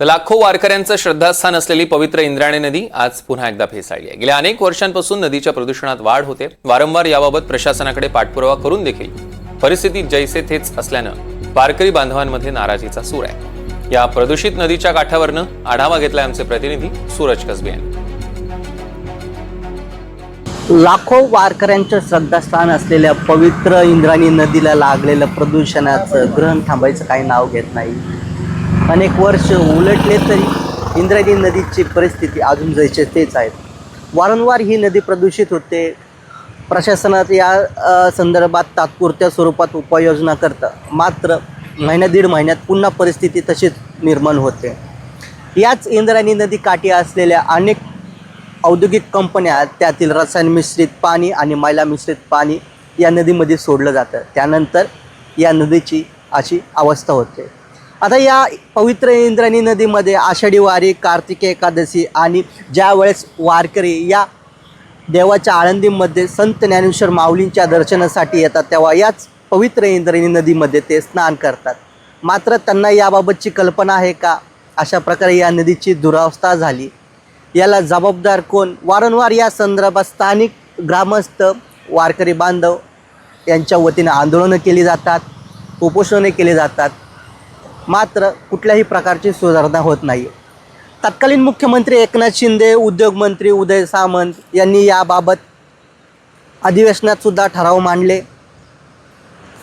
तर लाखो वारकऱ्यांचं श्रद्धास्थान असलेली पवित्र इंद्रायणी नदी आज पुन्हा एकदा फेसाळली आहे. गेल्या अनेक वर्षांपासून नदीच्या प्रदूषणात वाढ होते. वारंवार याबाबत प्रशासनाकडे पाठपुरावा करून देखील परिस्थिती जैसे थेच असल्यानं वारकरी बांधवांमध्ये नाराजीचा सूर आहे. या प्रदूषित नदीच्या काठावरनं आढावा घेतलाय आमचे प्रतिनिधी सूरज कसबे यांनी लाखो वारकऱ्यांचं श्रद्धास्थान असलेल्या पवित्र इंद्राणी नदीला लागलेलं प्रदूषणाचं ग्रहण थांबायचं काही नाव घेत नाही. अनेक वर्ष उलटले तरी इंद्रायणी नदीची परिस्थिती अजून जैसे तेच आहेत वारंवार ही नदी प्रदूषित होते. प्रशासनात या संदर्भात तात्पुरत्या स्वरूपात उपाययोजना करतं मात्र महिन्या दीड महिन्यात पुन्हा परिस्थिती तशीच निर्माण होते. याच इंद्रायणी नदी काठी असलेल्या अनेक औद्योगिक कंपन्या त्यातील रसायन मिश्रित पाणी आणि मैला मिश्रित पाणी या नदीमध्ये सोडलं जातं. त्यानंतर या नदीची अशी अवस्था होते. आता या पवित्र इंद्रायणी नदीमध्ये आषाढी वारी कार्तिकी एकादशी आणि ज्या वेळेस वारकरी या देवाच्या आळंदीमध्ये संत ज्ञानेश्वर माऊलींच्या दर्शनासाठी येतात तेव्हा याच पवित्र इंद्रायणी नदीमध्ये ते स्नान करतात. मात्र त्यांना याबाबतची कल्पना आहे का? अशा प्रकारे या नदीची दुरावस्था झाली. याला जबाबदार कोण? वारंवार या संदर्भात स्थानिक ग्रामस्थ वारकरी बांधव यांच्या वतीनं आंदोलनं केली जातात उपोषणे केली जातात. मात्र कुठल्याही प्रकारची सुधारणा होत नाही. तत्कालीन मुख्यमंत्री एकनाथ शिंदे उद्योगमंत्री उदय सामंत यांनी याबाबत अधिवेशनात सुद्धा ठराव मांडले.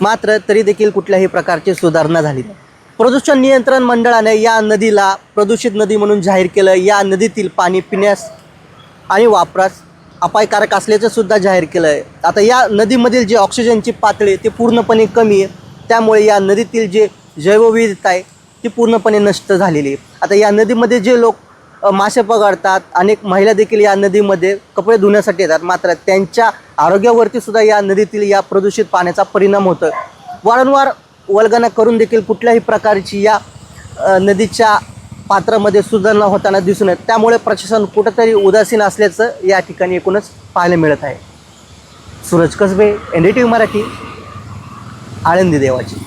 मात्र तरी देखील कुठल्याही प्रकारची सुधारणा झाली नाही. प्रदूषण नियंत्रण मंडळाने या नदीला प्रदूषित नदी म्हणून जाहीर केलं. या नदीतील पाणी पिण्यास आणि वापरास अपायकारक असल्याचं सुद्धा जाहीर केलं आहे आता या नदीमधील जी ऑक्सिजनची पातळी ती पूर्णपणे कमी आहे. त्यामुळे या नदीतील जे जैवविविधता आहे ती पूर्णपणे नष्ट झालेली आहे. आता या नदीमध्ये जे लोक मासे पकडतात अनेक महिला देखील या नदीमध्ये कपडे धुण्यासाठी येतात. मात्र त्यांच्या आरोग्यावरती सुद्धा या नदीतील या प्रदूषित पाण्याचा परिणाम होतो वारंवार वल्गना करून देखील कुठल्याही प्रकारची या नदीच्या पात्रामध्ये सुधारणा होताना दिसून येत. त्यामुळे प्रशासन कुठंतरी उदासीन असल्याचं या ठिकाणी एकूणच पाहायला मिळत आहे. Suraj Kasbe N D T V Marathi Alandi Devachi.